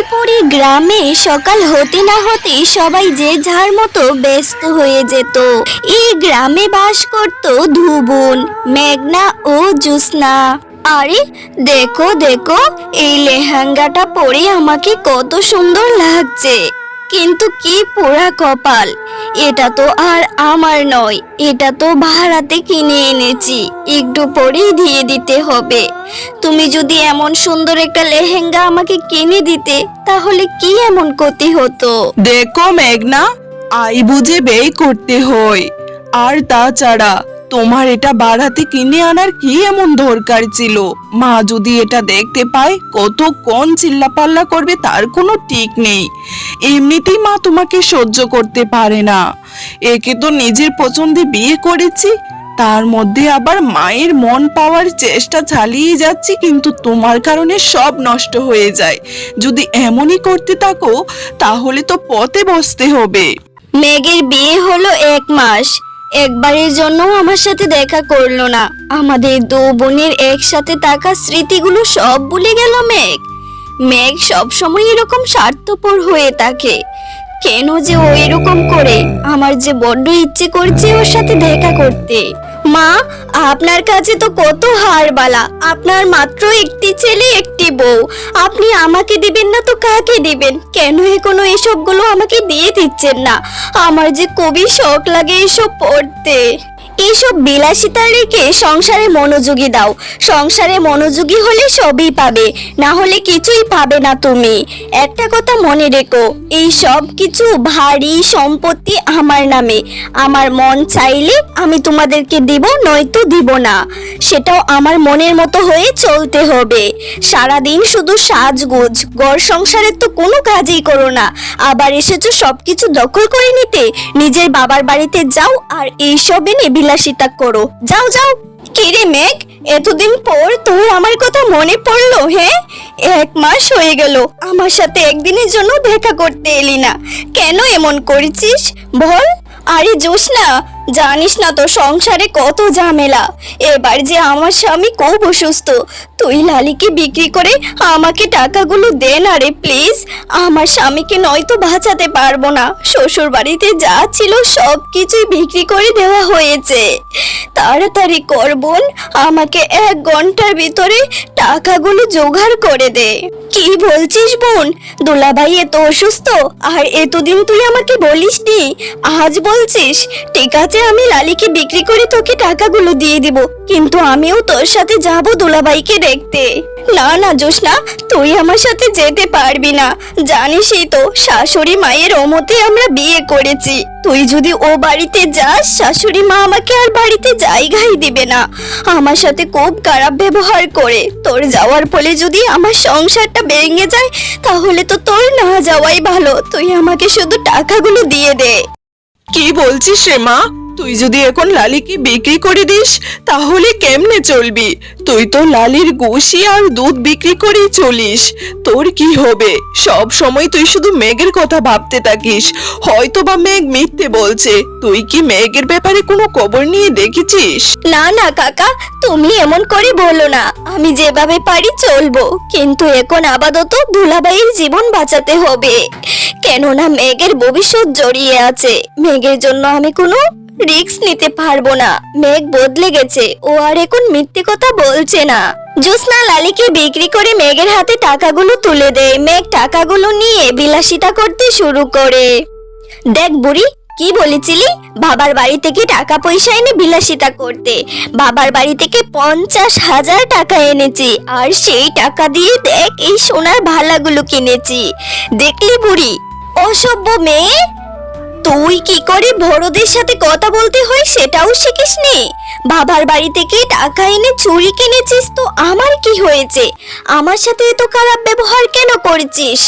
শিয়ালপুরি গ্রামে সকাল হতে না হতে সবাই যে যার মতো ব্যস্ত হয়ে যেত। এই গ্রামে বাস করত ধুবুন মেঘনা ও জুসনা আরে, দেখো দেখো, এই লেহেঙ্গাটা পরে আমাকে কত সুন্দর লাগছে। কিন্তু কি পোড়া কপাল। এটা তো আর আমার নয়, এটা তো ভাড়াতে কিনে এনেছি। একটু পরেই দিয়ে দিতে হবে। তুমি যদি এমন সুন্দর একটা লেহেঙ্গা আমাকে কিনে দিতে, তাহলে কি এমন ক্ষতি হতো? দেখো মেঘনা, আই বুঝে ব্যয় করতে হয়। আর তাছাড়া, তোমার এটা বাড়াতে কিনে আনার কি এমন দরকার ছিল? মা যদি এটা দেখতে পায়, কত কোন চিল্লাপাল্লা করবে তার কোনো ঠিক নেই। এমনিতেই মা তোমাকে সহ্য করতে পারে না। একে তো নিজের পছন্দে বিয়ে করেছি তার মধ্যে আবার মায়ের মন পাওয়ার চেষ্টা চালিয়ে যাচ্ছি, কিন্তু তোমার কারণে সব নষ্ট হয়ে যায়। যদি এমনই করতে থাকো, তাহলে তো পথে বসতে হবে। মেঘের বিয়ে হলো এক মাস। একবারের জন্য আমার সাথে দেখা করল না। আমাদের দু বোনের একসাথে থাকা স্মৃতিগুলো সব ভুলে গেল মেঘ। মেঘ সবসময় এরকম স্বার্থপর হয়ে থাকে। কেন যে ও এরকম করে? আমার যে বড্ড ইচ্ছে করছে ওর সাথে দেখা করতে। মা, আপনার কাছে তো কত হারবালা আপনার মাত্র একটি ছেলে, একটি বউ। আপনি আমাকে দিবেন না তো কাকে দিবেন? কেন এখনও এসবগুলো আমাকে দিয়ে দিচ্ছেন না? আমার যে কবি শখ লাগে এসব পড়তে। এইসব বিলাসিতা রেখে সংসারে মনোযোগী দাও। সংসারে মনোযোগী হলে সবই পাবে, না হলে কিছুই পাবে না তুমি। একটা কথা মনে রেখো, এই সব কিছু ভারী সম্পত্তি আমার নামে। আমার মন চাইলে আমি তোমাদেরকে দিব, নয়তো দিব না। সেটাও আমার মনের মতো হয়ে চলতে হবে। সারাদিন শুধু সাজগোজ, ঘর সংসারের তো কোনো কাজই করো না। আবার এসেছ সবকিছু দখল করে নিতে। নিজের বাবার বাড়িতে যাও আর এইসব এনে বিলাসিতা করো। যাও যাও। কিরে মেঘ? এতদিন পর তোর আমার কথা মনে পড়ল হ্যাঁ এক মাস হয়ে গেল। আমার সাথে একদিনের জন্য দেখা করতে এলি না। কেন এমন করেছিস? বল। আরে জোস না। জানিস না তো সংসারে কত ঝামেলা। এবার যে আমার স্বামী খুব অসুস্থ তুই লালিকে বিক্রি করে আমাকে টাকাগুলো দে না রে প্লিজ আমার স্বামীকে নয়তো বাঁচাতে পারব না। শ্বশুর বাড়িতে যা ছিল সব কিছুই বিক্রি করে দেওয়া হয়েছে। তাড়াতাড়ি কর বোন, আমাকে এক ঘণ্টার ভিতরে টাকাগুলো জোগাড় করে দে। কি বলছিস বোন? দুলাভাই এত অসুস্থ, আর এতদিন তুই আমাকে বলিসনি। আজ বলছিস, ঠিক আছে, আমি লালিকে বিক্রি করে তোকে টাকাগুলো দিয়ে দিব, কিন্তু আমিও তোর সাথে যাব দুলাভাইকে দেখতে। না না, জোসনা, তুই আমার সাথে যেতে পারবি না। জানিসই তো, শাশুড়ি মায়ের অমতে আমরা বিয়ে করেছি। তুই যদি ও বাড়িতে যাস, শাশুড়ি মা আমাকে আর বাড়িতে জায়গাই দিবে না। আমার সাথে খুব খারাপ ব্যবহার করে। তোর যাওয়ার ফলে যদি আমার সংসারটা ভেঙে যায়, তাহলে তো তোর না যাওয়াই ভালো। তুই আমাকে শুধু টাকাগুলো দিয়ে দে। কি বলছিস রে মা? তুই যদি এখন লালিকে বিক্রি করে দিস, তাহলে কেমনে চলবি? তুই তো লালির গোশি আর দুধ বিক্রি করেই চলিস। তোর কি হবে? সব সময় তুই শুধু মেঘের কথা ভাবতে থাকিস। হয়তো বা মেঘ মিথ্যে বলছে। তুই কি মেঘের ব্যাপারে কোনো খবর নিয়ে দেখেছিস? না না, কাকা, তুমি এমন করে বলো না। আমি যেভাবে পারি চলবো। কিন্তু এখন আপাতত দুলাবাইয়ের জীবন বাঁচাতে হবে। কেননা মেঘের ভবিষ্যৎ জড়িয়ে আছে। মেঘের জন্য আমি কোনো রিস্ক নিতে পারব না। মেঘ বদলে গেছে। ও আর এখন মিথ্যে কথা বলছে না। জোসনা লালিকে বিক্রি করে মেঘের হাতে টাকাগুলো তুলে দেয়। মেঘ টাকাগুলো নিয়ে বিলাসিতা করতে শুরু করে। দেখ বুড়ি, কি বলেছিলি? বাবার বাড়ি থেকে টাকা পয়সা এনে বিলাসিতা করতে। বাবার বাড়ি থেকে পঞ্চাশ হাজার টাকা এনেছি। আর সেই টাকা দিয়ে দেখ এই সোনার ভালাগুলো কিনেছি। দেখলি বুড়ি? অসভ্য মেয়ে? তুই কি করে বড়দের সাথে কথা বলতে হয় সেটাও শিখিসনি বাবার বাড়ি থেকে টাকা এনে চুরি কিনেছিস তো আমার কি হয়েছে? আমার সাথে এত খারাপ ব্যবহার কেন করেছিস?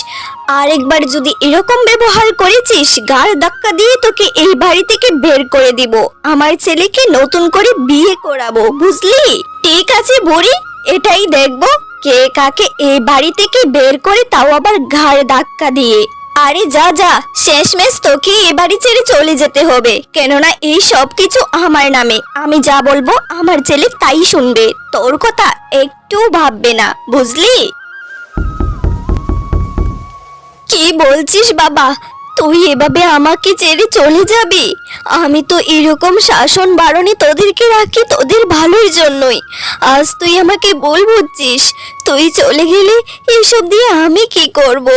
আরেকবার যদি এরকম ব্যবহার করেছিস গাড় ধাক্কা দিয়ে তোকে এই বাড়ি থেকে বের করে দিব। আমার ছেলেকে নতুন করে বিয়ে করাবো, বুঝলি? ঠিক আছে বুড়ি, এটাই দেখব। কে কাকে এই বাড়ি থেকে বের করে তাও আবার ঘাড় ধাক্কা দিয়ে। আরে যা যা, শেষমেশ তোকে এ বাড়ি ছেড়ে চলে যেতে হবে। কেননা এই সব কিছু আমার নামে। আমি যা বলব আমার ছেলে তাই শুনবে। তোর কথা একটু ভাববে না, বুঝলি? কি বলছিস বাবা? তুই এভাবে আমাকে ছেড়ে চলে যাবি? আমি তো এরকম শাসন বারণে তোদেরকে রাখি তোদের ভালোর জন্যই। আজ তুই আমাকে বল বুঝছিস। তুই চলে গেলে এসব দিয়ে আমি কি করব?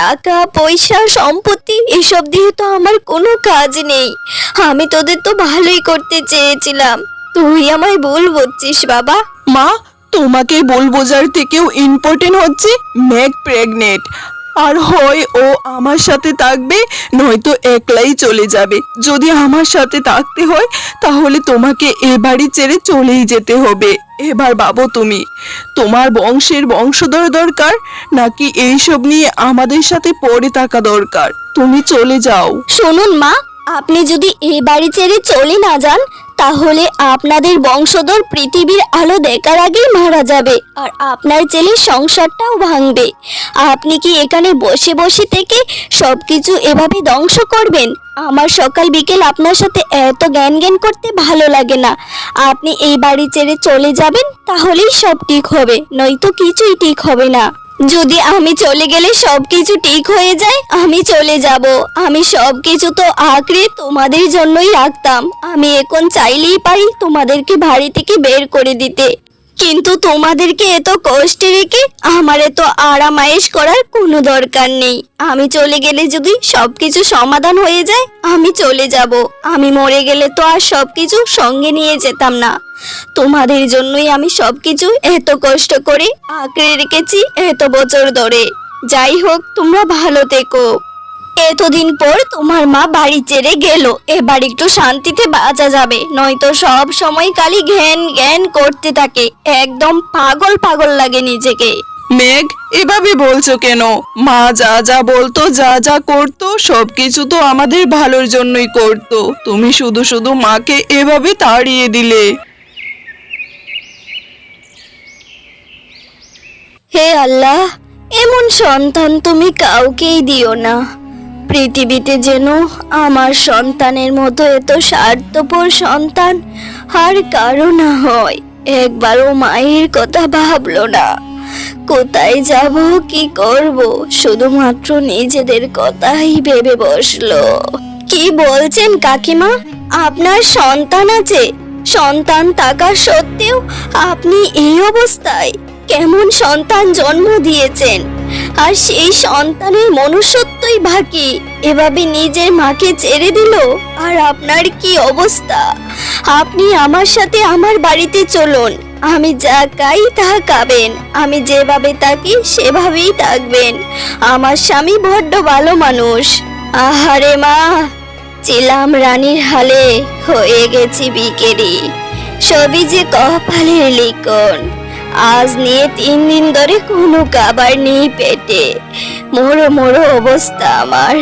টাকা, পয়সা, সম্পত্তি, এসব দিয়ে তো আমার কোনো কাজ নেই। আমি তোদের তো ভালোই করতে চেয়েছিলাম। তুই আমায় বল বুঝছিস, বাবা। মা তোমাকে বল বোঝার থেকেও ইম্পর্টেন্ট হচ্ছে ম্যাক প্রেগনেন্ট আর হয় ও আমার সাথে থাকবে, নয়তো একলাই চলে যাবে। যদি আমার সাথে থাকতে হয়, তাহলে তোমাকে এ বাড়ি ছেড়ে চলেই যেতে হবে। এবার বাবু তুমি, তোমার বংশের বংশধর দরকার, নাকি এইসব নিয়ে আমাদের সাথে পড়ে থাকা দরকার? তুমি চলে যাও। শুনুন মা, আপনি যদি এই বাড়ি ছেড়ে চলে না যান তাহলে আপনাদের বংশধর পৃথিবীর আলো দেখার আগেই মারা যাবে। আর আপনার ছেলের সংসারটাও ভাঙবে। আপনি কি এখানে বসে বসে থেকে সবকিছু এভাবে ধ্বংস করবেন? আমার সকাল বিকেল আপনার সাথে এত জ্ঞান জ্ঞান করতে ভালো লাগে না। আপনি এই বাড়ি ছেড়ে চলে যাবেন, তাহলেই সব ঠিক হবে। নয়তো কিছুই ঠিক হবে না। যদি আমি চলে গেলে সবকিছু ঠিক হয়ে যায়, আমি চলে যাব। আমি সবকিছু তো আঁকড়ে তোমাদের জন্যই রাখতাম আমি এখন চাইলেই পারি তোমাদেরকে বাড়ি থেকে বের করে দিতে। কিন্তু তোমাদেরকে এত কষ্টে রেখে আমার এত আরামায়েশ করার কোনো দরকার নেই। আমি চলে গেলে যদি সবকিছু সমাধান হয়ে যায়, আমি চলে যাব। আমি মরে গেলে তো আর সবকিছু সঙ্গে নিয়ে যেতাম না। তোমাদের জন্যই আমি সবকিছু এত কষ্ট করে আঁকড়ে রেখেছি এত বছর ধরে। যাই হোক, তোমরা ভালো থেকো। এতদিন পর তোমার মা বাড়ি ছেড়ে গেল। এবার একটু শান্তিতে বাঁচা যাবে। নয়তো সব সময় খালি ঘ্যান জ্ঞান করতে থাকে। একদম পাগল পাগল লাগে নিজেকে। মেঘ এভাবে বলছো কেন? মা যা যা বলতো যা যা করতো সবকিছু তো আমাদের ভালোর জন্যই করতো। তুমি শুধু শুধু মাকে এভাবে তাড়িয়ে দিলে। হে আল্লাহ এমন সন্তান তুমি কাউকেই দিও না। পৃথিবীতে যেন আমার সন্তানের মতো এত স্বার্থপর সন্তান আর কারও না হয়। একবারও মায়ের কথা ভাবলো না। কোথায় যাব, কি করব? শুধুমাত্র নিজেদের কথাই ভেবে বসল। কি বলছেন কাকিমা? আপনার সন্তান আছে। সন্তান থাকা সত্ত্বেও আপনি এই অবস্থায়। কেমন সন্তান জন্ম দিয়েছেন? আর সেই সন্তানের মনুষ্যত্বই বাকি এভাবে নিজের মাকে ছেড়ে দিল? আর আপনার কি অবস্থা? আপনি আমার সাথে আমার বাড়িতে চলুন। আমি যা খাই তা খাবেন। আমি যেভাবে থাকি সেভাবেই থাকবেন। আমার স্বামী বড্ড ভালো মানুষ। আহারে মা! ছিলাম রানীর হালে, হয়ে গেছি বিকেরি সবই যে কপালের লিখন। আজ নিয়ে তিন দিন ধরে কোনো খাবার নেই পেটে। মোড়ো মোড়ো অবস্থা আমার।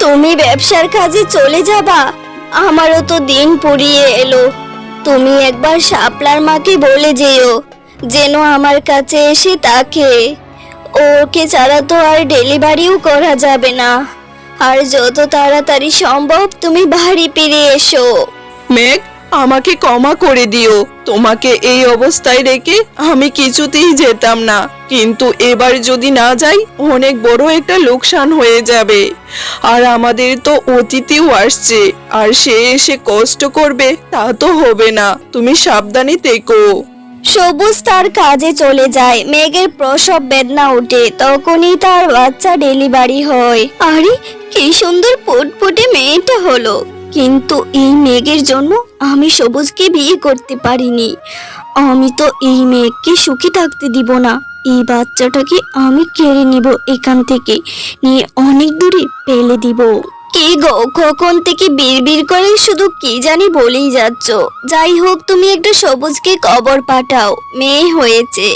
তুমি ব্যবসার কাজে চলে যাবা? আমারও তো দিন পুড়িয়ে এলো। তুমি একবার শাপলার মাকে বলে যেও, যেন আমার কাছে এসে তাকে। ওকে ছাড়া তো আর ডেলিভারিও করা যাবে না। আর যত তাড়াতাড়ি সম্ভব তুমি বাড়ি ফিরে এসো। মেঘ, আমাকে ক্ষমা করে দিও। তোমাকে এই অবস্থায় রেখে আমি কিছুতেই যেতাম না। কিন্তু এবার যদি না যাই, অনেক বড় একটা লোকসান হয়ে যাবে। আর আমাদের তো অতিথিও আসছে। আর সে এসে কষ্ট করবে, তা তো হবে না। তুমি সাবধানে থেকো। সবুজ তার কাজে চলে যায়। মেঘের প্রসব বেদনা ওঠে। তখনই তার বাচ্চা ডেলিভারি হয়। আরে, কি সুন্দর পুটপুটে মেয়েটা হলো। কিন্তু এই মেঘের জন্য আমি সবুজকে বিয়ে করতে পারিনি। আমি তো এই মেঘকে সুখী থাকতে দিব না। এই বাচ্চাটাকে আমি কেড়ে নিব এখান থেকে। নিয়ে অনেক দূরে ফেলে দিব। কি গো কখন থেকে বিড়বিড় করে শুধু কি জানি বলেই যাচ্ছ। যাই হোক, তুমি একটা সবুজকে কবর পাঠাও, মেয়ে হয়েছে।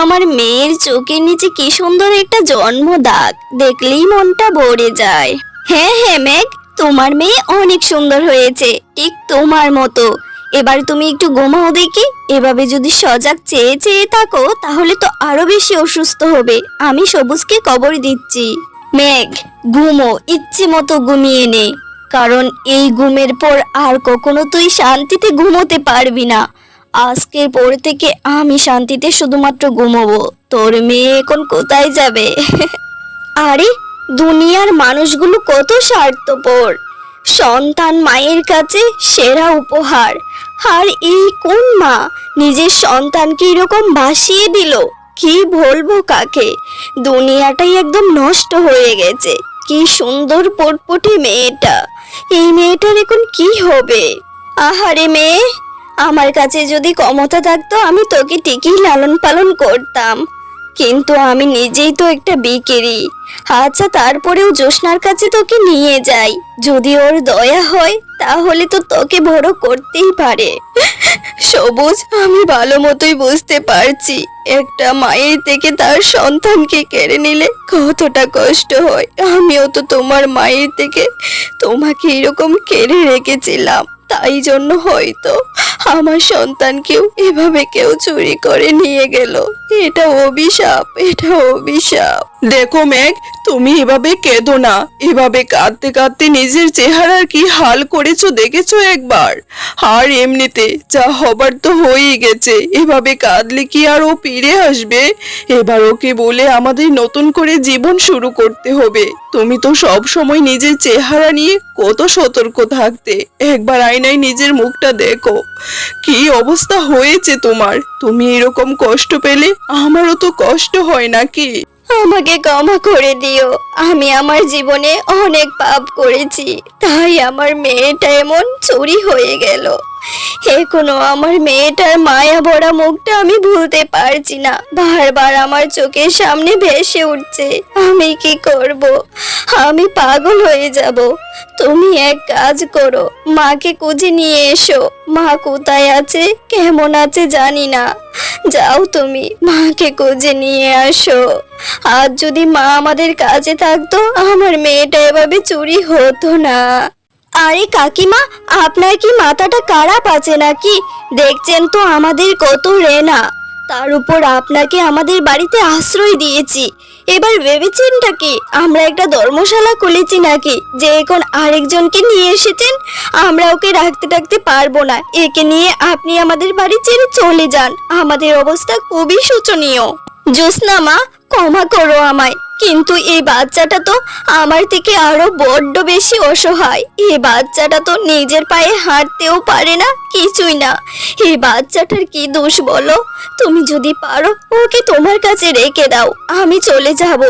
আমার মেয়ের চোখের নিচে কি সুন্দর একটা জন্ম দাগ দেখলেই মনটা ভরে যায়। হ্যাঁ হ্যাঁ মেঘ, তোমার মেয়ে অনেক সুন্দর হয়েছে, ঠিক তোমার মতো। এবার তুমি একটু ঘুমাও দেখি, এভাবে যদি সজাগ চেয়ে চেয়ে থাকো, তাহলে তো আরও বেশি অসুস্থ হবে। আমি সবুজকে কবর দিচ্ছি। মেঘ ঘুমো ইচ্ছে মতো ঘুমিয়ে নে কারণ এই ঘুমের পর আর কখনো তুই শান্তিতে ঘুমোতে পারবি না। আজকের পর থেকে আমি শান্তিতে শুধুমাত্র ঘুমোবো। তোর মেয়ে এখন কোথায় যাবে? আরে, দুনিয়ার মানুষগুলো কত স্বার্থপর। সন্তান মায়ের কাছে সেরা উপহার। আর এই কোন মা নিজের সন্তানকে এরকম ভাসিয়ে দিল? কি বলব কাকে? দুনিয়াটাই একদম নষ্ট হয়ে গেছে। কি সুন্দর পটপটি মেয়েটা। এই মেয়েটার এখন কি হবে? আহারে মেয়ে, আমার কাছে যদি ক্ষমতা থাকতো আমি তোকে টিকি লালন পালন করতাম। কিন্তু আমি নিজেই তো একটা বিকেরি আচ্ছা তারপরেও জোসনার কাছে তোকে নিয়ে যাই। যদি ওর দয়া হয়, তাহলে তো তোকে বড় করতেই পারে। সবুজ, আমি ভালো মতোই বুঝতে পারছি। একটা মায়ের থেকে তার সন্তানকে কেড়ে নিলে কতটা কষ্ট হয়। আমিও তো তোমার মায়ের থেকে তোমাকে এরকম কেড়ে রেখেছিলাম। তাই জন্য হয়তো আমার সন্তানকেও এভাবে কেউ চুরি করে নিয়ে গেল। এটা অভিশাপ এটা অভিশাপ। দেখো মেঘ, তুমি এভাবে কেঁদো না। এভাবে কাঁদতে কাঁদতে নিজের চেহারার কি হাল করেছ দেখেছ একবার? আর এমনিতে যা হবার তো হয়েই গেছে। এভাবে কাঁদলে কি আর ও ফিরে আসবে? এবার ওকে বলে আমাদের নতুন করে জীবন শুরু করতে হবে। তুমি তো সব সময় নিজের চেহারা নিয়ে কত সতর্ক থাকতে। একবার আয়নায় নিজের মুখটা দেখো। কি অবস্থা হয়েছে তোমার? তুমি এরকম কষ্ট পেলে আমারও তো কষ্ট হয় নাকি? আমাকে ক্ষমা করে দিও। আমি আমার জীবনে অনেক পাপ করেছি, তাই আমার মেয়েটা এমন চুরি হয়ে গেল। এখনও আমার মেয়েটার মায়া ভরা মুখটা আমি ভুলতে পারছি না। বারবার আমার চোখের সামনে ভেসে উঠছে। আমি কি করব? আমি পাগল হয়ে যাব। তুমি এক কাজ করো। মাকে খুঁজে নিয়ে এসো। মা কোথায় আছে, কেমন আছে জানি না। যাও তুমি, মাকে খুঁজে নিয়ে আসো। আজ যদি মা আমাদের কাছে থাকতো, আমার মেয়েটা এভাবে চুরি হতো না। আরে কাকিমা, আপনার কি মাথাটা খারাপ আছে নাকি? দেখছেন তো আমাদের কত রেনা। তার উপর আপনাকে আমাদের বাড়িতে আশ্রয় দিয়েছি। এবার ভেবেছেনটা কি আমরা একটা ধর্মশালা খুলেছি নাকি? যে এখন আরেকজনকে নিয়ে এসেছেন, আমরা ওকে রাখতে রাখতে পারব না। একে নিয়ে আপনি আমাদের বাড়ি ছেড়ে চলে যান। আমাদের অবস্থা খুবই শোচনীয়। জ্যোৎস্না মা ক্ষমা করো আমায়, কিন্তু এই বাচ্চাটা তো আমার থেকে আরও বড্ড বেশি অসহায়। এই বাচ্চাটা তো নিজের পায়ে হাঁটতেও পারে না, কিছুই না। এই বাচ্চাটার কি দোষ বলো? তুমি যদি পারো, ওকে তোমার কাছে রেখে দাও, আমি চলে যাব।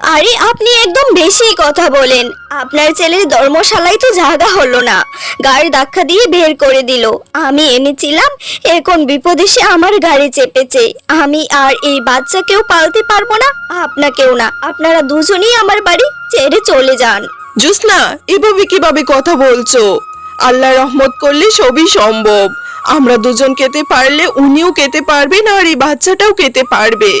আরে, আপনি একদম বেশি কথা বলেন। আপনার ছেলের ধর্মশালায় তো জায়গা হলো না। গাড়ি ধাক্কা দিয়ে বের করে দিল। আমি এনেছিলাম, এখন বিপদে সে আমার গাড়ি চেপেছে। আমি আর এই বাচ্চাকেও পালতে পারব না, আপনাকেও না। আপনারা দুজনেই আমার বাড়ি ছেড়ে চলে যান। জুসনা, এভাবে কীভাবে কথা বলছো? আল্লাহ রহমত করলে সবই সম্ভব। আমরা দুজন খেতে পারলে উনিও খেতে পারবেন আর এই বাচ্চাটাও খেতে পারবে।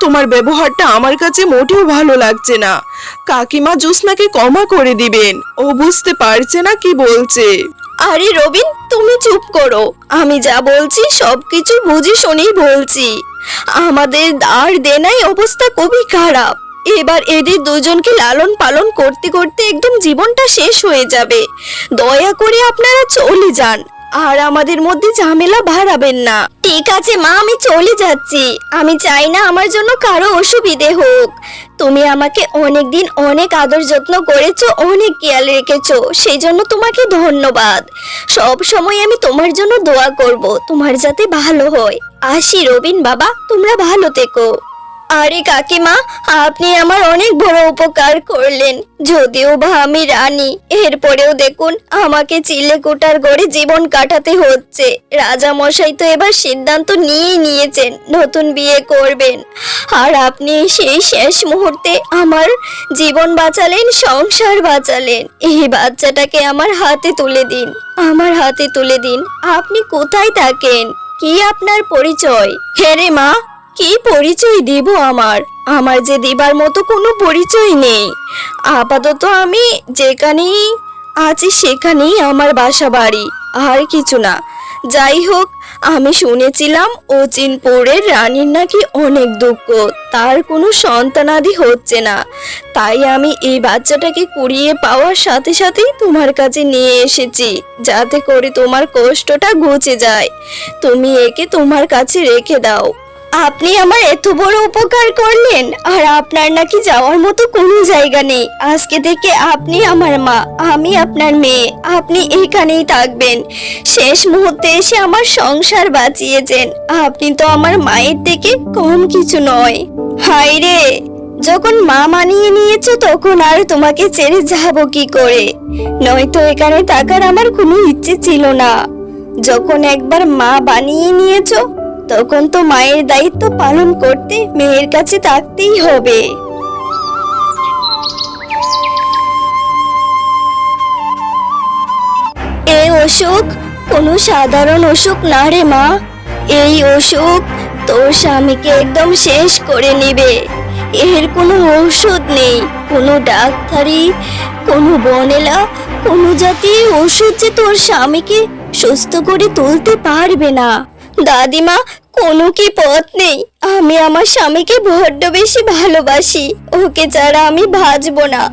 তোমার ব্যবহারটা আমার কাছে মোটেও ভালো লাগছে না। কাকিমা জুসনাকে ক্ষমা করে দিবেন। ও বুঝতে পারছে না কি বলছে। আরে রবিন, তুমি চুপ করো। আমি যা বলছি সবকিছু বুঝে শুনেই বলছি। আমাদের আর দেনাই অবস্থা খুবই খারাপ। এবার এদের দুজনকে লালন পালন করতে করতে একদম জীবনটা শেষ হয়ে যাবে। দয়া করে আপনারা চলে যান। আর আমাদের মধ্যে ঝামেলা বাড়াবেন না। ঠিক আছে, মা, আমি চলে যাচ্ছি। আমি চাই না আমার জন্য কারও অসুবিধে হোক। তুমি আমাকে অনেক দিন অনেক আদর যত্ন করেছ, অনেক খেয়াল রেখেছো। সেই জন্য তোমাকে ধন্যবাদ। সব সময় আমি তোমার জন্য দোয়া করব, তোমার যাতে ভালো হয়। আসি রবিন বাবা, তোমরা ভালো থেকো। আরে কাকিমা, আপনি আমার অনেক বড় উপকার করলেন। যদিও বা আমি রানী, এরপরেও দেখুন আমাকে চিলে কোটার গড়ে জীবন কাটাতে হচ্ছে। রাজা মশাই তো এবার সিদ্ধান্ত নিয়েই নিয়েছেন নতুন বিয়ে করবেন। আর আপনি সেই শেষ মুহূর্তে আমার জীবন বাঁচালেন, সংসার বাঁচালেন। এই বাচ্চাটাকে আমার হাতে তুলে দিন। আমার হাতে তুলে দিন। আপনি কোথায় থাকেন? কি আপনার পরিচয়? হেরে মা কি পরিচয় দিব আমার? আমার যে দিবার মতো কোনো পরিচয় নেই। আপাতত আমি যেখানেই আছি সেখানেই আমার বাসা বাড়ি আর কিছু না। যাই হোক, আমি শুনেছিলাম অচিনপুরের রানীর নাকি অনেক দুঃখ, তার কোনো সন্তানাদি হচ্ছে না। তাই আমি এই বাচ্চাটাকে কুড়িয়ে পাওয়ার সাথে সাথেই তোমার কাছে নিয়ে এসেছি, যাতে করে তোমার কষ্টটা ঘুচে যায়। তুমি একে তোমার কাছে রেখে দাও। আপনি আমার এত বড় উপকার করলেন, আর আপনার নাকি যাওয়ার মতো কোনো জায়গা নেই। আজকে থেকে আপনি আমার মা, আমি আপনার মেয়ে, আপনি এখানেই থাকবেন। শেষ মুহূর্তে এসে আমার সংসার বাঁচিয়েছেন। আপনি তো আমার মায়ের থেকে কম কিছু নয়। হাই রে! যখন মা মানিয়ে নিয়েছো, তখন আর তোমাকে ছেড়ে যাব কি করে? নয়তো এখানে থাকার আমার কোনো ইচ্ছে ছিল না। যখন একবার মা বানিয়ে নিয়েছো তখন তো মায়ের দায়িত্ব পালন করতে মেয়ের কাছে থাকতেই হবে। এই অসুখ, কোনো সাধারণ অসুখ না রে মা। এই অসুখ তোর স্বামীকে একদম শেষ করে নেবে। এর কোনো ঔষধ নেই, কোনো ডাক্তারি, কোনো বনেলা, কোনো জাতীয় ওষুধ যে তোর স্বামীকে সুস্থ করে তুলতে পারবে না। দাদিমা, কোনো কি পথ নেই? আমি আমার স্বামীকে বড্ড বেশি ভালোবাসি। ওকে ছাড়া আমি ভাজবো না।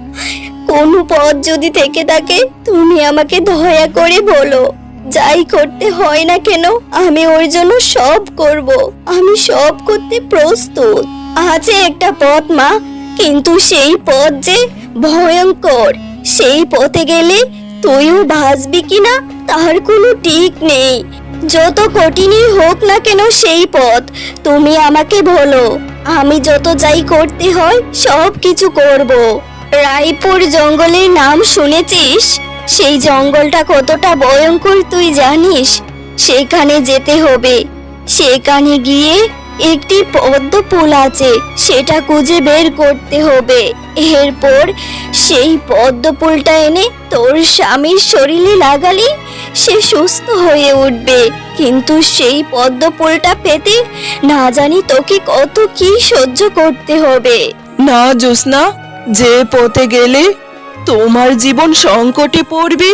কোনো পথ যদি থেকে থাকে, তুমি আমাকে দয়া করে বলো। যাই করতে হয় না কেন, আমি ওর জন্য সব করব। আমি সব করতে প্রস্তুত। আছে একটা পথ, মা। কিন্তু সেই পথ যে ভয়ঙ্কর, সেই পথে গেলে তুইও বাঁচবি কিনা, তার কোনো ঠিক নেই। যত কঠিনই হোক না কেন সেই পথ। তুমি আমাকে বলো, আমি যত যাই করতে হয়, সব কিছু করব। রায়পুর জঙ্গলের নাম শুনেছিস? সেই জঙ্গলটা কতটা ভয়ঙ্কর তুই জানিস? সেখানে যেতে হবে। সেখানে গিয়ে একটি পদ্ম ফুল আছে, সেটা খুঁজে বের করতে হবে। এরপর সেই পদ্ম ফুলটা এনে তোর স্বামীর শরীরে লাগালি সে সুস্থ হয়ে উঠবে। কিন্তু সেই পদ্ম ফুলটা পেতে না জানি তোকে কত কি সহ্য করতে হবে। না জোসনা যে পথে গেলে তোমার জীবন সংকটে পড়বে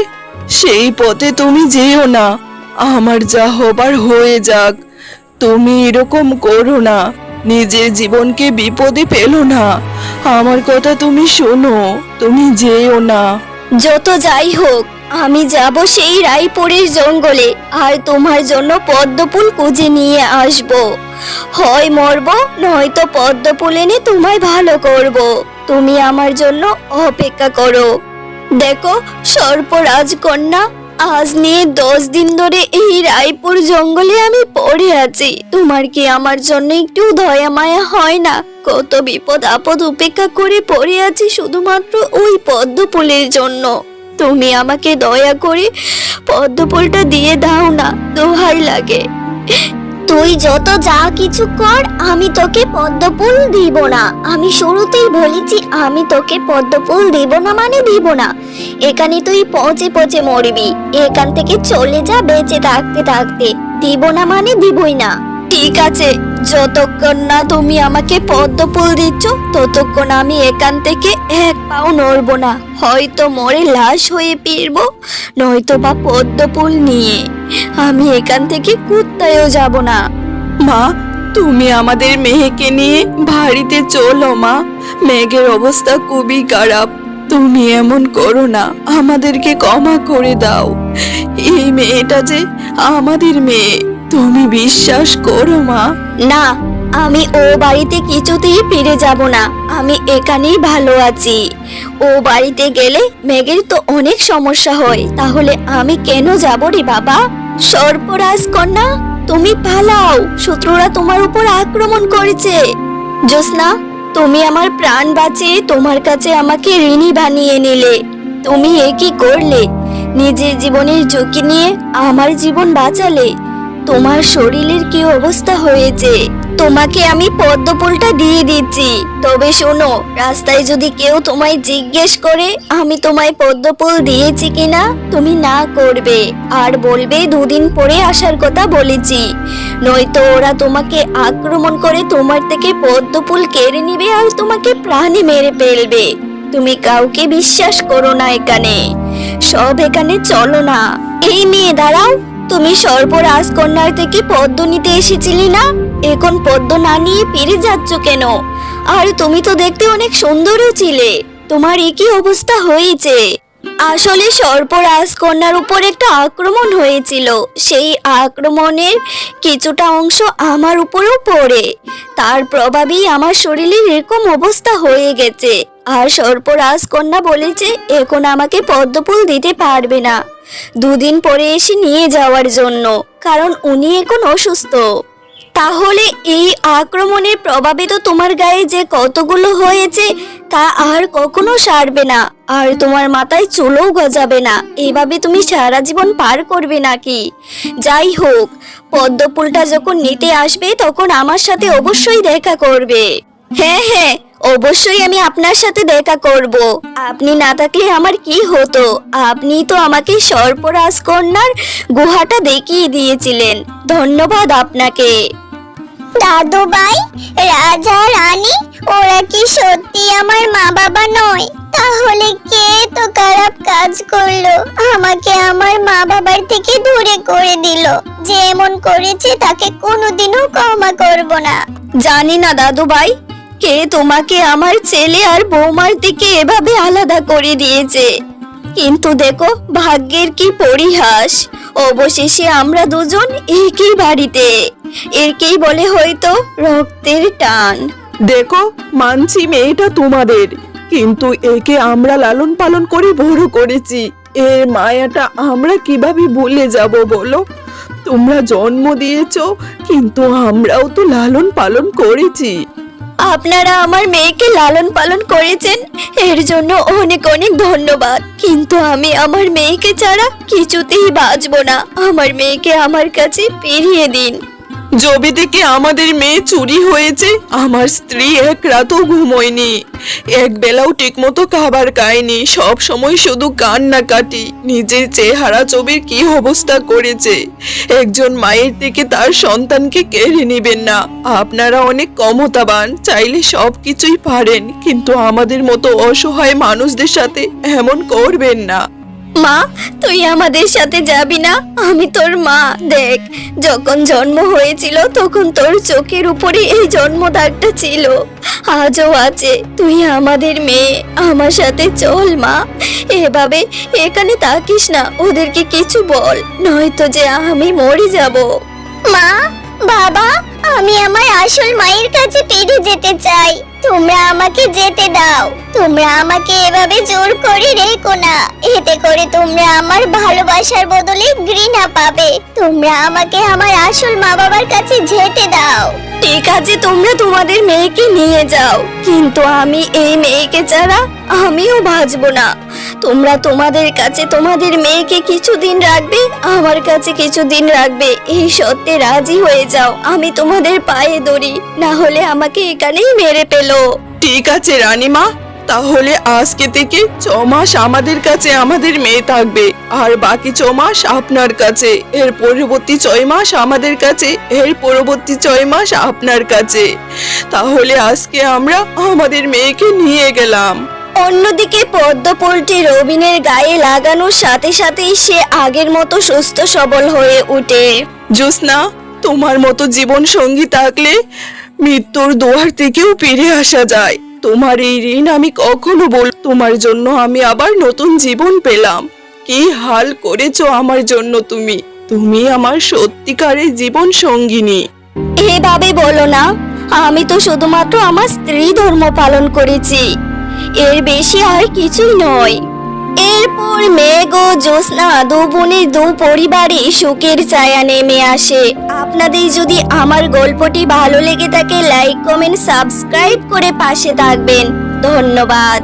সেই পথে তুমি যেও না। আমার যা হবার হয়ে যাক তুমি এরকম করো না। নিজের জীবনকে বিপদে ফেলো না। আমার কথা তুমি শোনো তুমি যেও না। যত যাই হোক আমি যাব সেই রায়পুরের জঙ্গলে, আর তোমার জন্য পদ্মফুল খুঁজে নিয়ে আসব। হয় মরব, নয়তো পদ্মফুল এনে তোমায় ভালো করব। তুমি আমার জন্য অপেক্ষা করো। দেখো, সর্প রাজকন্যা, আজ নিয়ে দশ দিন ধরে এই রায়পুর জঙ্গলে আমি পড়ে আছি। তোমার কি আমার জন্য একটু দয়া মায়া হয় না? কত বিপদ আপদ উপেক্ষা করে পড়ে আছি শুধুমাত্র ওই পদ্ম ফুলের জন্য। তুমি আমাকে দয়া করে পদ্ম ফুলটা দিয়ে দাও না, দোহাই লাগে। তুই যত যা কিছু কর, আমি তোকে পদ্মফুল দিব না। আমি শুরুতেই বলেছি, আমি তোকে পদ্মফুল দিব না মানে দিব না। এখানে তুই পচে পচে মরবি। এখান থেকে চলে যা বেঁচে থাকতে থাকতে। দিব না মানে দিবই না। ঠিক আছে, যতক্ষণ না তুমি আমাকে পদ্ম ফুল দিচ্ছ, ততক্ষণ আমি এখান থেকে এক পাও নড়বো না। হয়তো মরে লাশ হয়ে ফিরবো, নয়তো বা পদ্ম ফুল নিয়ে। আমি এখান থেকে কুত্তায়ও যাব না। মা, তুমি আমাদের মেয়েকে নিয়ে বাড়িতে চলো মা। মেঘের অবস্থা খুবই খারাপ। তুমি এমন করো না, আমাদেরকে ক্ষমা করে দাও। এই মেয়েটা যে আমাদের মেয়ে। তুমি বিশ্বাস করো, মা। না, আমি ও বাড়িতে কিছুতেই ফিরে যাব না। আমি এখানেই ভালো আছি। ও বাড়িতে গেলে মেঘের তো অনেক সমস্যা হয়। তাহলে আমি কেন যাব রে বাবা? সর্পরাজ কন্যা, তুমি পালাও। শত্রুরা তোমার উপর আক্রমণ করেছে। জোসনা তুমি আমার প্রাণ বাঁচিয়ে তোমার কাছে আমাকে ঋণী বানিয়ে নিলে। তুমি এ কি করলে? নিজের জীবনের ঝুঁকি নিয়ে আমার জীবন বাঁচালে? তোমার শরীরের কি অবস্থা হয়েছে? তোমাকে আমি পদ্মফুলটা দিয়ে দিচ্ছি। তবে শোনো, রাস্তায় যদি কেউ তোমায় জিজ্ঞেস করে, আমি তোমায় পদ্মফুল দিয়েছি কিনা, তুমি না করবে। আর বলবে, দুদিন পরে আসার কথা বলেছি। নয়তো ওরা তোমাকে আক্রমণ করে তোমার থেকে পদ্মফুল কেড়ে নিবে আর তোমাকে প্রাণে মেরে ফেলবে। তুমি কাউকে বিশ্বাস করো না এখানে। সব এখানে চলো না। এই নিয়ে দাঁড়াও। তুমি সর্প রাজকন্যার থেকে পদ্ম নিতে এসেছিলি না? এখন পদ্ম না নিয়ে ফিরে যাচ্ছ কেন? আর তুমি তো দেখতে অনেক সুন্দরও ছিলে। তোমার একই অবস্থা হয়েছে। আসলে সর্প রাজকন্যার উপর একটা আক্রমণ হয়েছিল। সেই আক্রমণের কিছুটা অংশ আমার উপরেও পড়ে। তার প্রভাবেই আমার শরীরে এরকম অবস্থা হয়ে গেছে। আর সর্প রাজকন্যা বলেছে, এখন আমাকে পদ্মফুল দিতে পারবে না। দুদিন পরে এসে নিয়ে যাওয়ার জন্য, কারণ উনি এখন অসুস্থ। তাহলে এই আক্রমণের প্রভাবে তো তোমার গায়ে যে কতগুলো হয়েছে, তা আর কখনো সারবে না, আর তোমার মাথায় চুলও গজাবে না। এভাবে তুমি সারা জীবন পার করবে নাকি? যাই হোক, পদ্মফুলটা যখন নিতে আসবে, তখন আমার সাথে অবশ্যই দেখা করবে। হ্যাঁ হ্যাঁ অবশ্যই আমি আপনার সাথে দেখা করব। আপনি না থাকলে আমার কি হতো? আপনি তো আমাকে সর্পরাজ কন্যার গুহাটা দেখিয়ে দিয়েছিলেন। ধন্যবাদ আপনাকে। দাদু ভাই রাজা রানী ওরা কি সত্যি আমার মা বাবা নয়? তাহলে কে তো খারাপ কাজ করল? আমাকে আমার মা বাবার থেকে দূরে করে দিল। যে এমন করেছে তাকে কোনোদিনও ক্ষমা করব না। জানি না দাদু ভাই কে তোমাকে আমার ছেলে আর বৌমার থেকে এভাবে আলাদা করে দিয়েছে? কিন্তু দেখো, ভাগ্যের কি পরিহাস। অবশেষে আমরা দুজন একই বাড়িতে। এরকেই বলে হয়তো রক্তের টান। দেখো, মানছি মেয়েটা তোমাদের। কিন্তু একে আমরা লালন পালন করে বড় করেছি। এর মায়াটা আমরা কীভাবে ভুলে যাব বলো? তোমরা জন্ম দিয়েছ, কিন্তু আমরাও তো লালন পালন করেছি। আপনারা আমার মেয়েকে লালন পালন করেছেন, এর জন্য অনেক অনেক ধন্যবাদ। কিন্তু আমি আমার মেয়েকে ছাড়া কিছুতেই বাঁচব না। আমার মেয়েকে আমার কাছে ফিরিয়ে দিন। জবি থেকে আমাদের মেয়ে চুরি হয়েছে, আমার স্ত্রী এক রাতও ঘুমোয়নি। এক বেলাও ঠিকমতো খাবার খায়নি, সব সময় শুধু কান্না কাটি, নিজের চেহারা ছবির কি অবস্থা করেছে। একজন মায়ের থেকে তার সন্তানকে কেড়ে নেবেন না। আপনারা অনেক ক্ষমতাবান, চাইলে সব কিছুই পারেন, কিন্তু আমাদের মতো অসহায় মানুষদের সাথে এমন করবেন না। মা, তুই আমাদের সাথে যাবি না? আমি তোর মা, দেখ। যখন জন্ম হয়েছিল, তখন তোর চোখের উপরে এই জন্ম দাগটা ছিল। আজও আছে। তুই আমাদের মেয়ে। আমার সাথে চল, মা। এভাবে এখানে তাকিস না। ওদেরকে কিছু বল। নয়তো যে আমি মরে যাব। মা, বাবা, আমি আমার আসল মায়ের কাছে ফিরে যেতে চাই। তোমরা আমাকে যেতে দাও। তোমরা আমাকে এভাবে জোর করে রেখো না। এতে করে তোমরা আমার ভালোবাসার বদলে ঘৃণা পাবে। তোমরা আমাকে আমার আসল মা বাবার কাছে যেতে দাও। ঠিক আছে, তোমরা তোমাদের মেয়েকে নিয়ে যাও। কিন্তু আমি এই মেয়েকে ছাড়া আমিও বাঁচব না। তোমরা তোমাদের কাছে তোমাদের মেয়েকে কিছুদিন রাখবে, আমার কাছে কিছুদিন রাখবে। এই সত্যে রাজি হয়ে যাও, আমি তোমাদের পায়ে দড়ি না হলে আমাকে এখানেই মেরে পেল ঠিক আছে, রানীমা। তাহলে আজকে থেকে ছ মাস আমাদের কাছে আমাদের মেয়ে থাকবে। আর বাকি ছ মাস আপনার কাছে। এর পরবর্তী ছয় মাস আমাদের কাছে। এর পরবর্তী ছয় মাস আপনার কাছে। তাহলে আজকে আমরা আমাদের মেয়েকে নিয়ে গেলাম। অন্যদিকে পদ্মফুলটি রবিনের গায়ে লাগানোর সাথে সাথেই সে আগের মতো সুস্থ সবল হয়ে ওঠে জোসনা তোমার মতো জীবন সঙ্গী থাকলে মৃত্যুর দোয়ার থেকেও ফিরে আসা যায়। তোমার এই ঋণ আমি কখনো বল, তোমার জন্য আমি আবার নতুন জীবন পেলাম। কি হাল করেছ আমার জন্য তুমি? তুমি আমার সত্যিকারের জীবন সঙ্গিনী। এভাবে বলো না। আমি তো শুধুমাত্র আমার স্ত্রী ধর্ম পালন করেছি। এর বেশি আর কিছুই নয়। এরপর মেঘ ও জ্যোৎস্না দু বোনের দু পরিবারে সুখের ছায়া নেমে আসে। আপনাদের যদি আমার গল্পটি ভালো লেগে থাকে লাইক কমেন্ট সাবস্ক্রাইব করে পাশে থাকবেন। ধন্যবাদ।